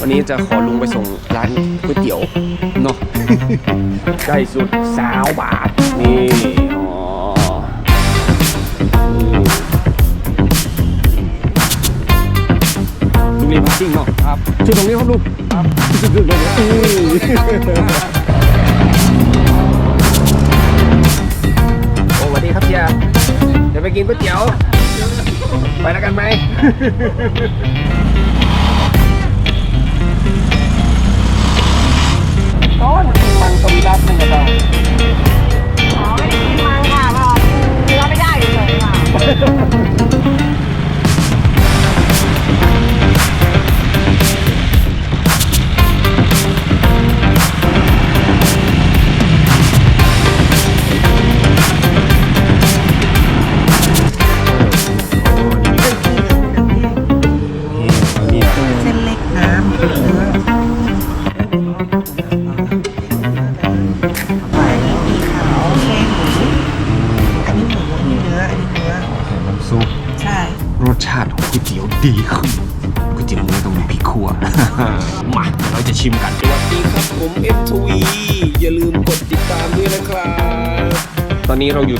วันนี้จะขอลุงไปส่งร้านก๋วยเตี๋ยวเนาะ ใกล้สุดสาวบาท นี่อ๋อลุงเรียนพาสซิ่งเนาะครับช่วยตรงนี้ครับลุงครับโอ้สวัสดีครับเจียเดี๋ยวไปกินก๋วยเตี๋ยว ไปแล้วกันไหม มังสวิรัตนึงกับเราอ๋อไม่ได้กินมังค่ะเพราะเนื้อไม่ได้เฉยค่ะ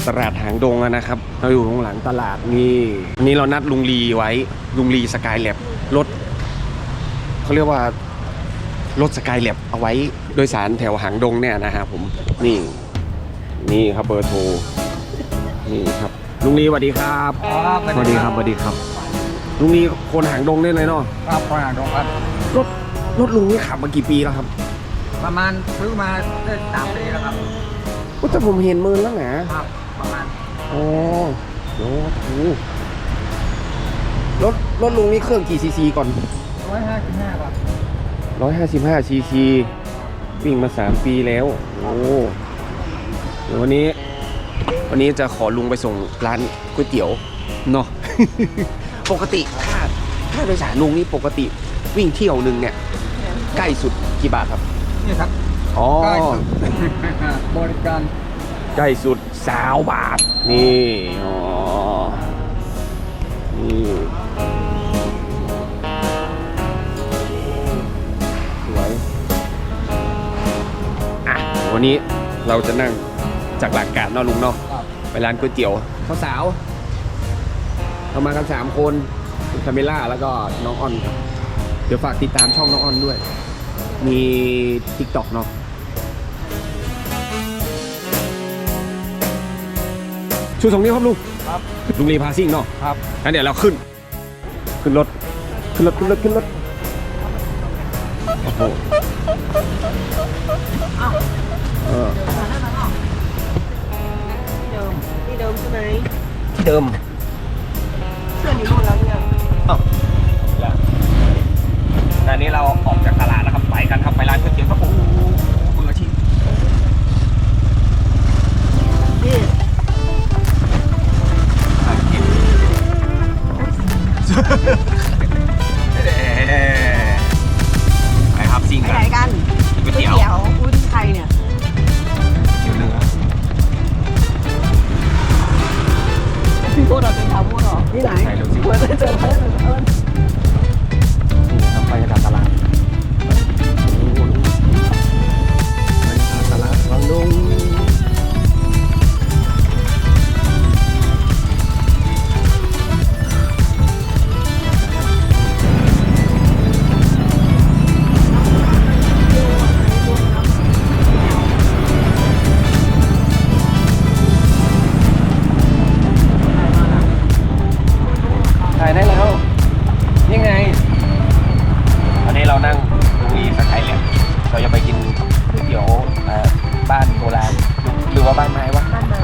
ตลาดหางดงแล้วนะครับ เราอยู่ตรงหลังตลาดนี่วันนี้เรานัดลุงลีไว้ ลุงลีสกายแลบรถเขาเรียกว่ารถสกายแลบเอาไว้โดยสารแถวหางดงเนี่ยนะครับผมนี่ นี่ครับเบอร์โทรนี่ครับลุงลีสวัสดีครับครับสวัสดีครับสวัสดีครับ ลุงลีคนหางดงได้เลยเนาะครับขนาดตรงครับรถรถลุงนี่ขับมากี่ปีแล้วครับ ประมาณซื้อมาได้สามปีแล้วครับก็แต่ผมเห็นมือแล้วนะครับ ประมาณอ๋อโอ้โหรถรถลุงนี่เครื่องกี่ซีซีก่อน ร้อยห้าสิบห้าครับ155ซีซีวิ่งมา 3 ปีแล้ว โอ้เดี๋ยววันนี้ วันนี้จะขอลุงไปส่งร้านก๋วยเตี๋ยวเนาะ ปกติค่าค่าโดยสารลุงนี่ปกติวิ่งเที่ยวหนึ่งเนี่ยใกล้สุดกี่บาทครับ นี่ครับอ๋อ ใกล้สุดบริการใกล้สุด สาวบาท นี่อ๋อนี่สวยอะวันนี้เราจะนั่งจากหลักการเนาะลุงเนาะครับไปร้านก๋วยเตี๋ยวเขาสาวเรามากันสามคนคุณคาเมล่าแล้วก็น้องออนครับเดี๋ยวฝากติดตามช่องน้องออนด้วย มีทิกตอกเนาะ ชูสองนิ้วครับลุงครับลุงรีพาซิ่งเนาะครับงั้นเดี๋ยวเราขึ้น ขึ้นรถ ขึ้นรถขึ้นรถขึ้นรถโอ้โหเออที่เดิมที่เดิมใช่ไหมที่เดิมเพื่อนอยู่นู่นแล้วเนี่ยอ้าวแล้วแต่อันนี้เราออกจากตลาดแล้วครับไปกันครับไปร้านก๋วยเตี๋ยวครับโอ้โหมื ถ่ายได้แล้วยังไงตอนนี้เรานั่งตรงนี้สกายแลบเราจะไปกินก๋วยเตี๋ยวเอ่อบ้านโบราณหรือว่าบ้านไม้วะบ้านไม้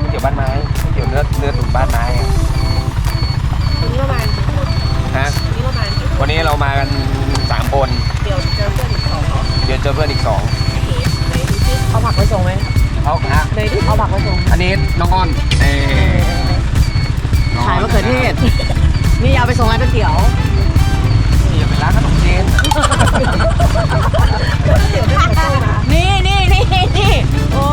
ก๋วยเตี๋ยวบ้านไม้ก๋วยเตี๋ยวเนื้อเนื้อตุ๋นบ้านไม้อะวันนี้ประมาณกี่คนฮะวันนี้ประมาณกี่คนวันนี้เรามากันสามคนเดี๋ยวเจอเพื่อนอีกสองเหรอเดี๋ยวเจอเพื่อนอีกสองโอเคไหนดูซิเอาผักไปส่งไหมเอาฮะ ไหนดูเอาผักไปส่งอันนี้น้องอ้อนเออน้ง ขายมะเขือเทศ นี่ยาวไปส่งร้านก๋วยเตี๋ยวนี่เป็นร้านขนมจีนนี่นี่นี่นี่โอ้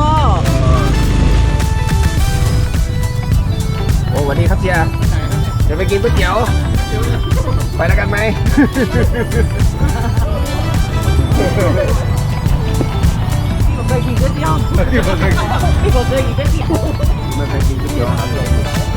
โอ้วันนี้ครับเจียเดี๋ยวไปกินก๋วยเตี๋ยว ไปแล้วกันไหมเคยกินก๋วยเตี๋ยวไม่เคยกินก๋วยเตี๋ยวไม่เคยกินก๋วยเตี๋ยว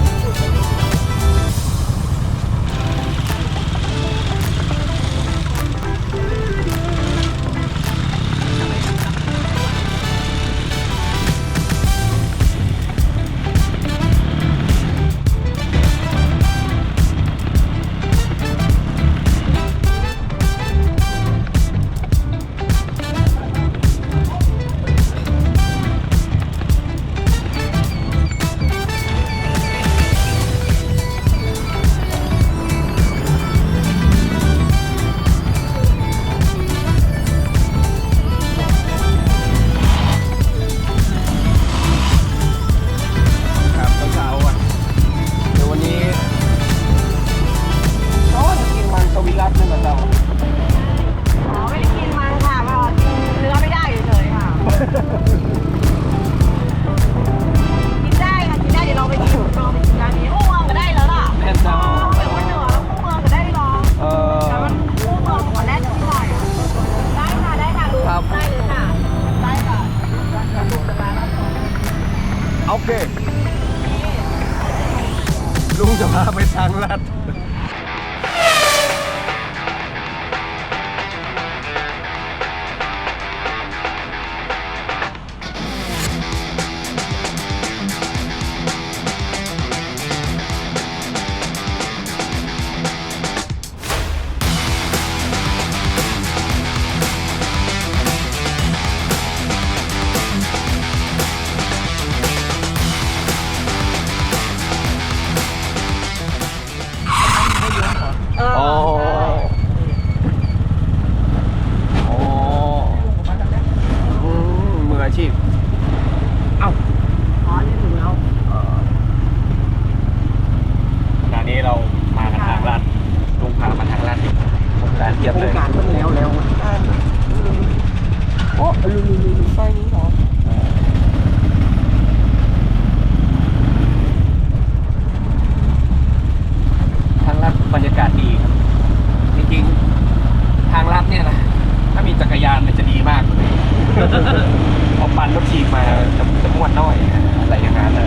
เอาปั่นรถฉีกมาจะจะม้วนน้อยอะไรอย่างนั้นนะ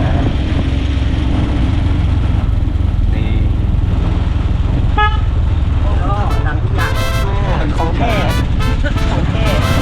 นี่โอ้โหดังทุกอย่างของแท้ของแท้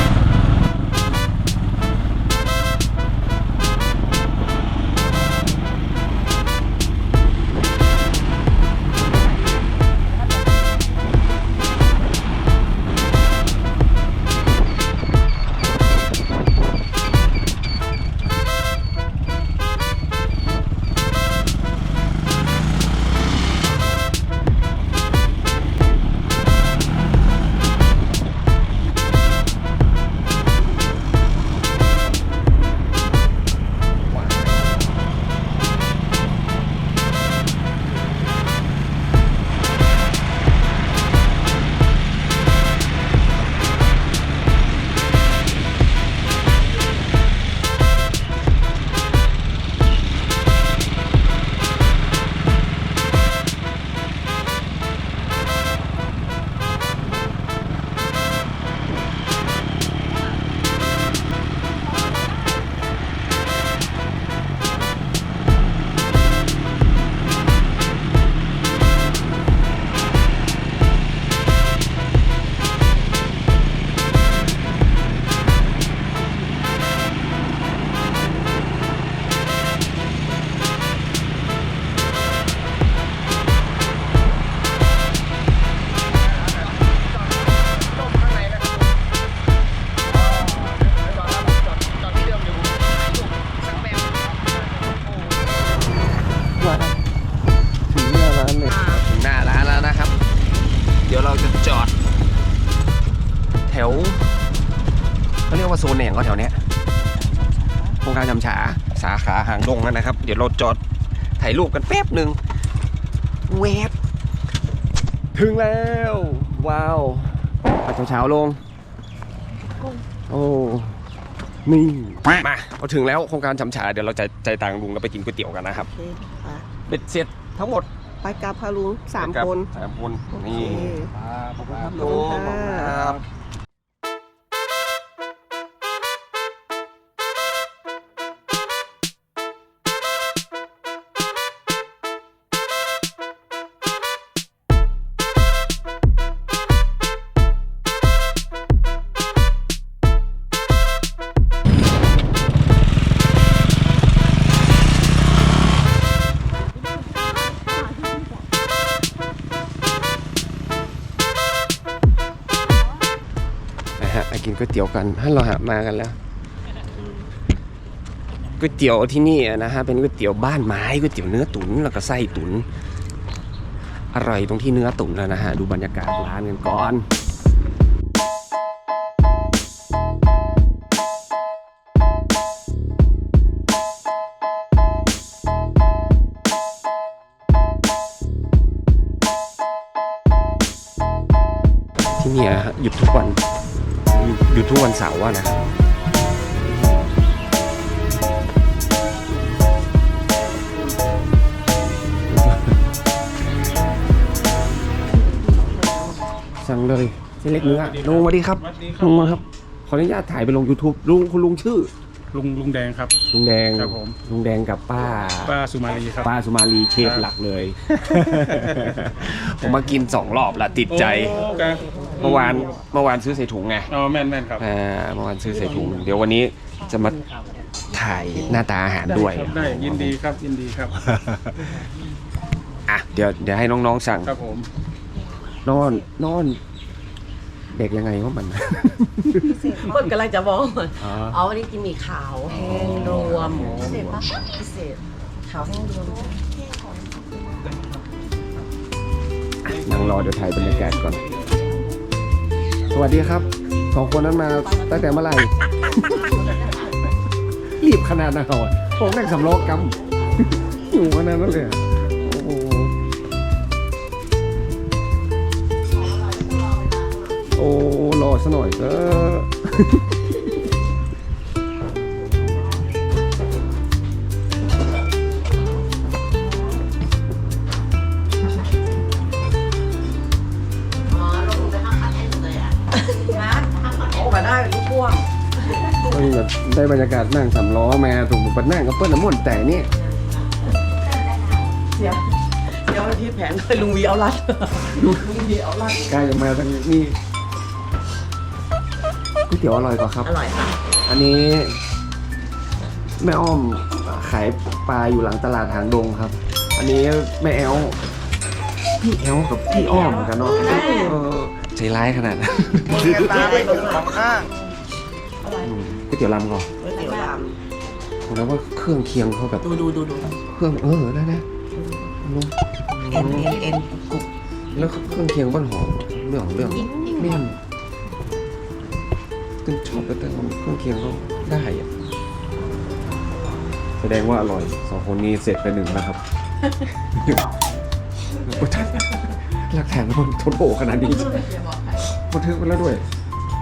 จอดถ่ายรูปกันแป๊บหนึ่งเวฟถึงแล้ว ว้าวมาเช้าๆลง โอ้นี่มาเราถึงแล้วโครงการจำฉาเดี๋ยวเราใจใจตังลุงแล้วไปกินก๋วยเตี๋ยวกันนะครับเบ็ดเสร็จทั้งหมดไปกับพาลุงสามคนสามคนนี่ขอบคุณครับลุง ก๋วยเตี๋ยวกันฮัลโหลฮะมากันแล้วก๋วยเตี๋ยวที่นี่นะฮะเป็นก๋วยเตี๋ยวบ้านไม้ก๋วยเตี๋ยวเนื้อตุ๋นแล้วก็ไส้ตุ๋นอร่อยตรงที่เนื้อตุ๋นแล้วนะฮะดูบรรยากาศร้านกันก่อนที่นี่ฮะหยุดทุกวัน หยุดหยุดทุกวันเสาร์อะนะครับสั่งเลยเส้นเล็กเนื้อลุงสวัสดีครับลุงมาครับ ขออนุญาตถ่ายไปลง YouTube ลุงคุณลุงชื่อ ลุงลุงแดงครับ ลุงแดงครับผม ลุงแดงกับป้า ป้าสุมาลีครับ ป้าสุมาลีเชฟหลักเลย ผมมากินสองรอบละติดใจ โอ้ครับ เมื่อวานเมื่อวานซื้อใส่ถุงไงอ๋อแม่นแม่นครับอ่าเมื่อวานซื้อใส่ถุง เดี๋ยววันนี้จะมาถ่ายหน้าตาอาหารด้วยครับได้ยินดีครับยินดีครับอะเดี๋ยวเดี๋ยวให้น้องๆสั่งครับผมนอนนอน เด็กยังไงว่ามัน คนกำลังจะบอกว่าอ๋อเอาวันนี้กินหมี่ขาวแห้งรวมพิเศษปะพิเศษขาวแห้งรวมนั่งรอเดี๋ยวถ่ายบรรยากาศก่อน สวัสดีครับสองคนนั้นมาตั้งแต่เมื่อไหร่ รีบขนาดนั้นเหรอผมนั่งสำล้อกำอยู่ขนาดนั้นเลยโอ้โหโอ้รอซะหน่อยเอะอ๋อ ได้บรรยากาศนั่งสำล้อมาถูกบัดนั่งกับเปิ้ลน้ำมันแต่นี่เดี๋ยวเดี๋ยวที่แผนเลยลุงวีเอาลัดลุงวีเอาลัดกล้าจะมาทางนี้ก๋วยเตี๋ยวอร่อยกว่าครับ อร่อยค่ะ อันนี้แม่อ้อมขายปลาอยู่หลังตลาดหางดงครับ อันนี้แม่แอลพี่แอลกับพี่อ้อมเหมือนกันเนาะเออใจร้ายขนาดนั้นตาไปของข้างอืม ก๋วยเตี๋ยวลำก่อนก๋วยเตี๋ยวลผมแล้วว่าเครื่องเคียงเขาแบบำดูดูดูดูเครื่องเออได้นะเอ็นเอ็นเอ็นกรุบแล้วเครื่องเคียงบ้านหอมเรื่องของเรื่องเนี่ยตึ้งชอบแต่เครื่องเคียงเขาได้อะแสดงว่าอร่อยสองคนนี้เสร็จไปหนึ่งแล้วครับ หลักฐานมันทนโผขนาดนี้บันทึกไว้แล้วด้วย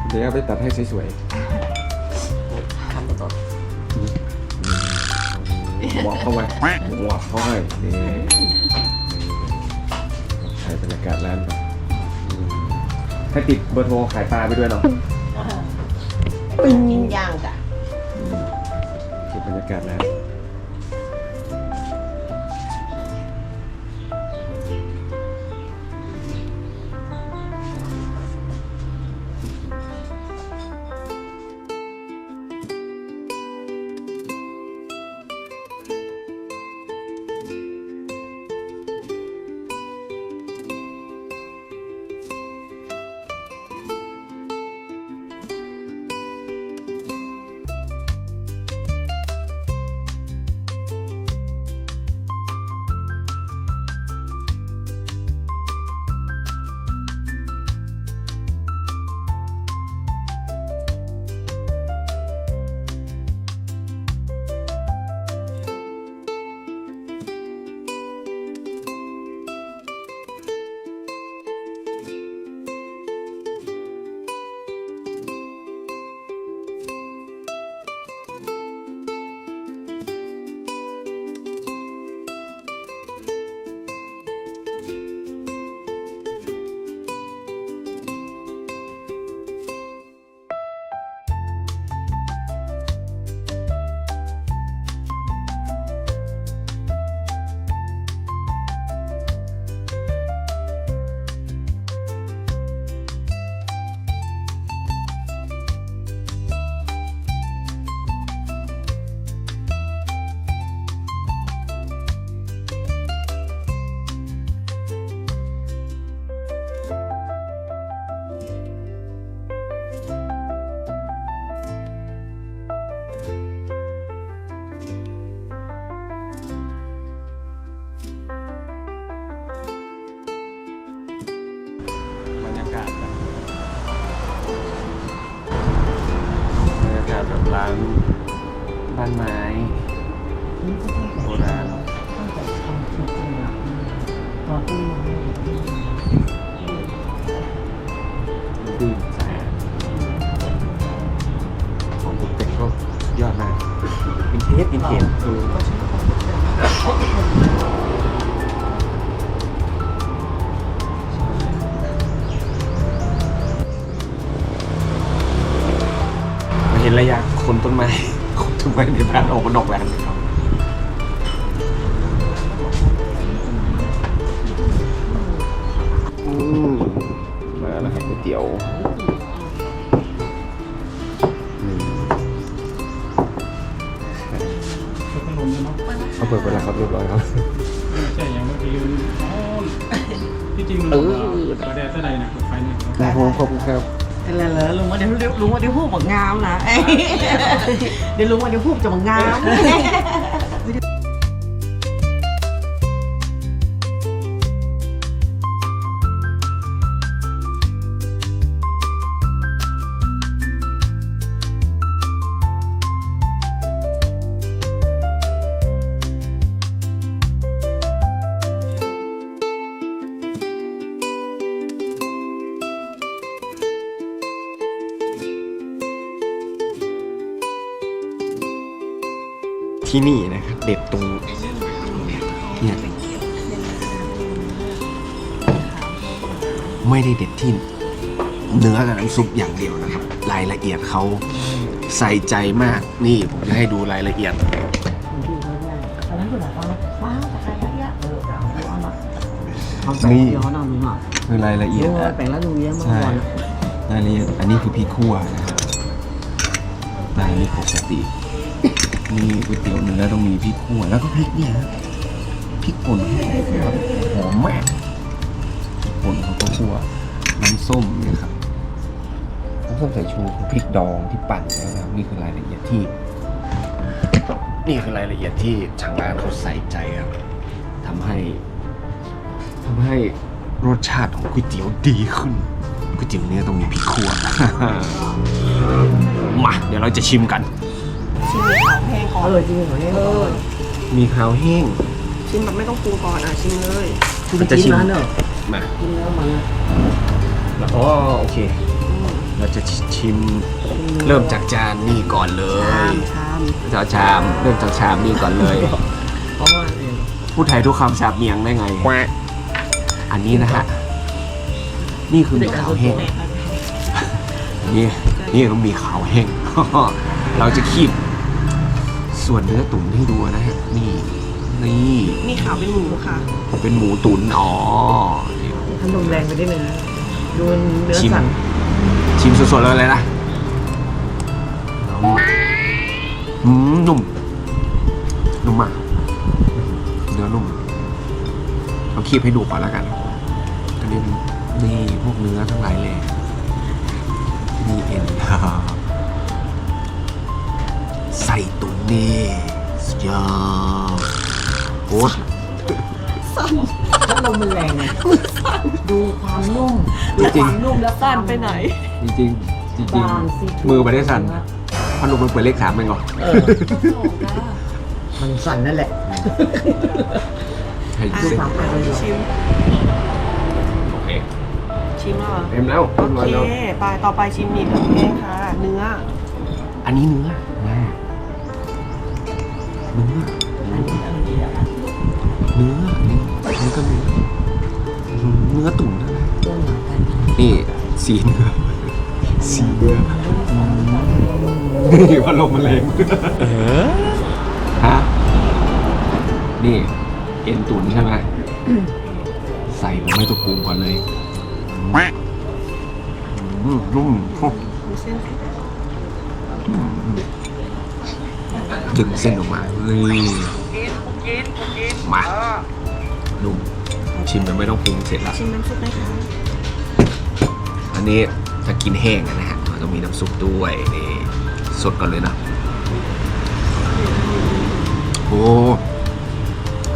เดี๋ยวเอาไปตัดให้สวยคำ ต่อๆบอกเข้าไปบอกเข้าให้นี่ถ่ายบรรยากาศร้านก่อนอืมให้ติดเบอร์โทรขายปลาไปด้วยเนาะกินย่างจ้ะเก็บบรรยากาศร้าน ดีของตกแต่งก็ยอดมากวินเทจวินเทจคือเห็นระยะคนต้นไม้คนต้นไม้ในบ้านออกมานอกร้าน ครับอะไรเหรอลุงว่าเดี๋ยวลุงว่าเดี๋ยวพูดบอกงามนะเอ้ยเดี๋ยวลุงว่าเดี๋ยวพูดจะบอกงาม ที่นี่นะครับเด็ดตรงเนี่ยไม่ได้เด็ดที่เนื้อกับน้ำซุปอย่างเดียวนะครับ รายละเอียดเขาใส่ใจมากนี่ผมจะให้ดูรายละเอียด นี่ย้อนเอาลุงอะคือรายละเอียดลุงว่งแล้วลุงเยอะมากใช่รายละเอียดอันนี้คือพริกขั่วนะครับรายละเอียดปกติ มีก๋วยเตี๋ยวเนื้อต้องมีพริกขั่วแล้วก็พริกเนี่ยฮะพริกป่นแห้งครับหอมมากพริกป่นเขาก็ขั่วน้ำส้มเนี่ยครับน้ำส้มสายชูคือพริกดองที่ปั่นแล้วนะครับนี่คือรายละเอียดที่ นี่คือรายละเอียดที่ทางร้านเขาใส่ใจครับทำให้ทำให้รสชาติของก๋วยเตี๋ยวดีขึ้นก๋วยเตี๋ยวเนื้อต้องมีพริกขั่วมาเดี๋ยวเราจะชิมกัน ชิมขาวแห้งก่อนเออจริงเหรอเนี่ยเออมีข้าวแห้ง ชิมแบบไม่ต้องปรุงก่อนอะชิมเลยมันจะชิม ร้านเนอะมากินแล้วมันอะอ๋อโอเค เราจะชิมเริ่มจากจานนี่ก่อนเลชายมชามจากชาม เริ่มจากชามนี่ก่อนเลย เพราะว่าเออพูดไทยทุกคำสาบเมียงได้ไง อันนี้นะฮะ นี่คือมีขาวแห้ง นี่ นี่ต้องมีขาวแห้ง เราจะคีบ ส่วนเนื้อตุ๋นให้ดูนะฮะ นี่ นี่นี่ขาวเป็นหมูค่ะเป็นหมูตุ๋นอ๋อ ท่านลมแรงไปได้ไหมนะดูเนื้อชิม สันชิมสดๆเลยนะอืมนุ่ม นุ่มมาก เนื้อนุ่มเอาคีบให้ดูก่อนแล้วกันอันนี้นี่พวกเนื้อทั้งหลายเลยมีเอ็น ส่ตุ๋นนี่สุดยอดโอ้ยท่านลมมันแรงไงดูความนุ่มดูจริคงวามนุ่มแล้วสั้นไปไหน จริงจริงๆจริงบางสิๆมือไปได้สั่นพันลมมันเปิดเลขสามเองเหรอเออมันสั่นนั่นแหละให้อะเส้นชิมโอเคชิมแล้วเหรอเต็มแล้วโอเรียบร้อยเคแล้วไปต่อไปชิมหมี่ขาวแห้งค่ะ เนื้อ อันนี้เนื้อ สีเนื้อสีเนื้ออืมนี่พัดลมมันแรงเออฮะนี่เอ็นตุ๋นใช่ไหมใส่ลงไปตัวปรุงก่อนเลยอืมนุ่มโอ้มีเส้นดึงเส้นออกมาเฮ้ยมานุ่มชิมแล้วไม่ต้องปรุงเสร็จละชิมน้ำซุปไหมคะอั นนี้จะกินแห้งอะนะฮะมันต้องมีน้ำซุปด้วยนี่สดก่อนเลยนะโอ้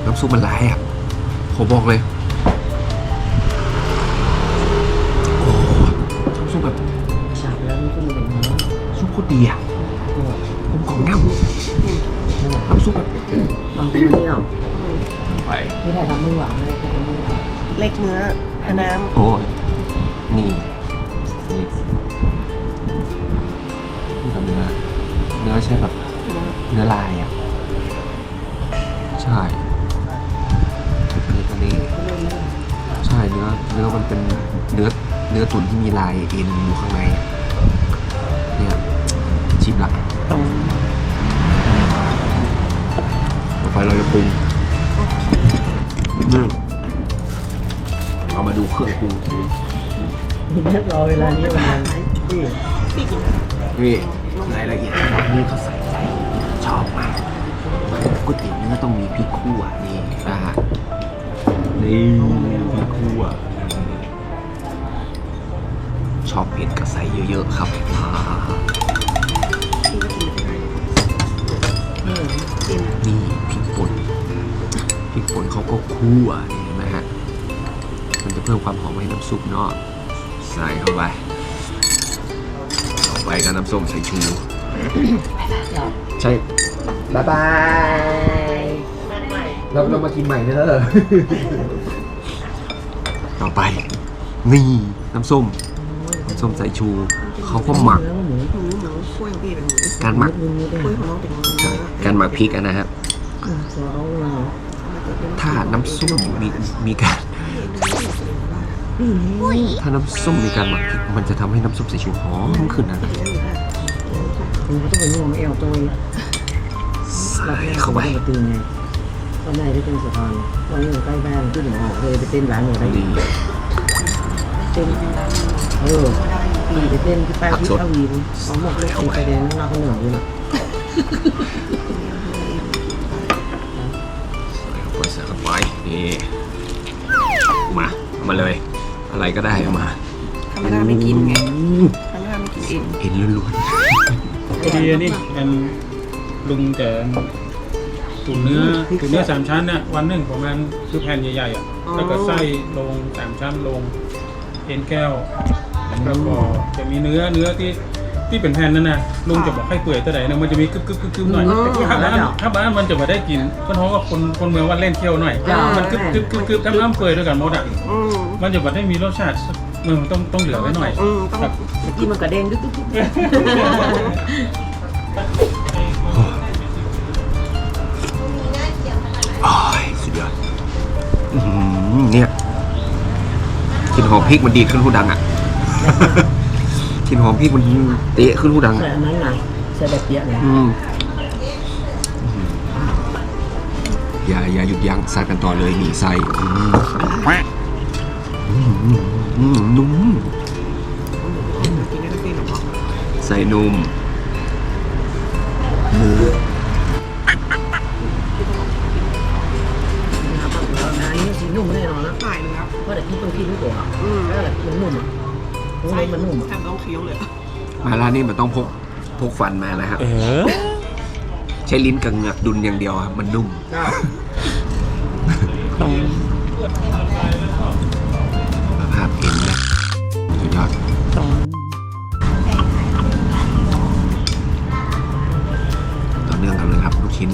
น้ำซุปมันร้ายอะผมบอกเลยโอ้น้ำซุปแบบฉาบแล้วมันก็มีแบบนี้ซุปโคตรดีอะเออน้ำน้ำซุปแบบบางคนไม่เอาไปไม่ได้ทำมือหวานเลยทำมือหวานเล็กเนื้ออันน้โอ้ยนี่ นี่นี่กับเนื้อเนื้อใช่แบบเนื้อลายอะ ใช่นี่ก็นี่ใช่เนื้อเนื้อมันเป็นเนื้อเนื้อตุ๋นที่มีลายเอ็นอยู่ข้างในอะเนี่ยชิมละต่อไปเราจะปรุงนึ่งเอามาดูเครื่องปรุง รอเวลานี้ประมาณที่นี่รายละเอียดนี่เขาใส่ใจชอบมากก๋วยเตี๋ยวเนื้อต้องมีพริกคั่วนี่นะฮะนี่พริกคั่วชอบเผ็ดก็ใส่เยอะๆครับอ่านี่พริกป่นพริกป่นเขาก็คั่วนี่เห็นไหมฮะมันจะเพิ่มความหอมให้น้ำซุปเนาะ ส่เข้าไปต่อไปก็น้ำส้มสายชู ใช่บายบายเราเรามากินใหม่เนอะต่อไป นี่น้ำส้มน้ำส้มสายชู เขาก็หมักแล้วหมูำหมูหมูกล้วยของพี่เป็นหมูการหมักหมูได้กล้วยของน้องเป็นหมูใช่การหมักพริกอะนะฮะตัวเอาเราถ้าน้ำส้มมีมีการ ถ้าน้ำส้มมีการหมักพริกมันจะทำให้น้ำส้มสายชูหอมขึ้นนะหมูก็ต้องเป็นนุ่มเอวตัวใส่เข้าไปตื่นไงตอนไหนได้เป็นสะพานวันนี้อยู่ใกล้บ้านขึ้นหมอเลยไปเต้นร้านหนูได้ดีเต้นเออปีไปเต้นที่ป้ายที่ทวีนเขาบอกเลยเอาไปแดงเราคนเหนืออยู่นะใส่เข้าไปใส่เข้าไปนี่มาเอามาเลย อะไรก็ได้เอามาธรรมดาไม่กินไงธรรมดาไม่กินเองเอ็นล้วนพอดีอันนี่อันลุงแต่ตุ๋นเนื้อตุ๋นเนื้อสามชั้นน่ะวันหนึ่งประมาณคือแผ่นใหญ่ๆอะแล้วก็ไส้ลงสามชั้นลงเอ็นแก้วแล้วก็จะมีเนื้อเนื้อที่ที่เป็นแผ่นนั่นน่ะลุงจะบอกให้เปื่อยเท่าไหร่นะมันจะมีกึบกึบกึบกึบหน่อยถ้าบ้านถ้าบ้านมันจะมาได้กินก็เพราะว่าคนคนเมืองว่าเล่นเที่ยวหน่อยมันกึบกึบกึบกึบทั้งน้ำเปื่อยด้วยกันหมดอะอื มมันจะมาได้มีรสชาติมันต้องต้องเหลือไว้หน่อยอืมต้องครับที่มันกระเด้งดึ๊กดึ๊กดึ๊กๆโอ้ยสุดยอดอื้อหือเนี่ยกลิ่นหอมพริกมันดีดขึ้นหูดังอะ กลิ่นหอมพริกมันเตะขึ้นหูดังใส่อะอันนั้นนะใส่แบบเปียกนะอืมอย่าอย่าหยุดยั้งซัดกันต่อเลยหนีไส้อืมอืมอืมอืม นุ่มกินได้ทุกทีหรอใส่นุ่มเนื้ออันนี้สีนุ่มแน่นอนนะตายเลยครับเพราะแต่พี่ต้องกินด้วยตัวอืมแล้วแต่มันนุ่มอะตรงนี้มันนุ่มอะแทบต้องเคี้ยวเลยมาร้านนี้มันต้องพกพกฟันมานะครับใช้ลิ้นกับเหงือกดุนอย่างเดียวครับมันนุ่ม กั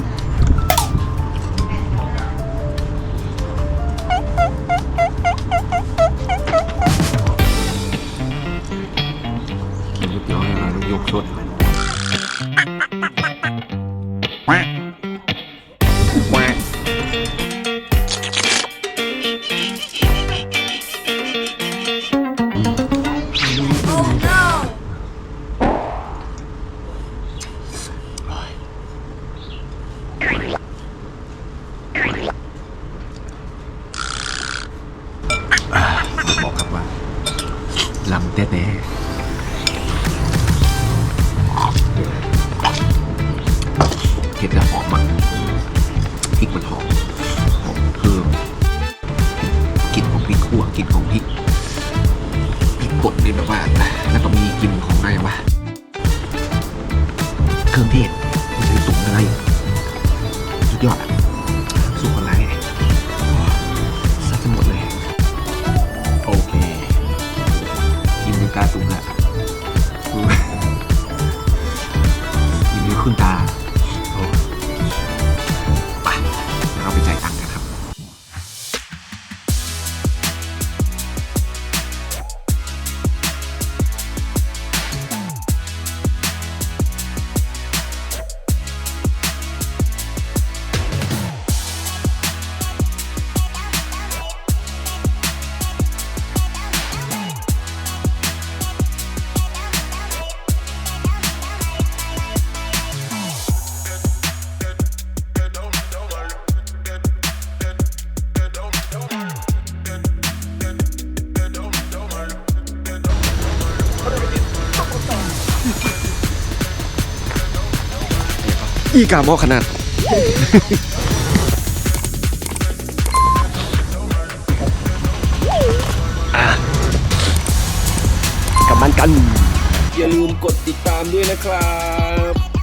ลำแต้เห็ดและหอมมันพริกมันหอม อีกาหมอขนาด อะกลับมันกัน อย่าลืมกดติดตามด้วยนะครับ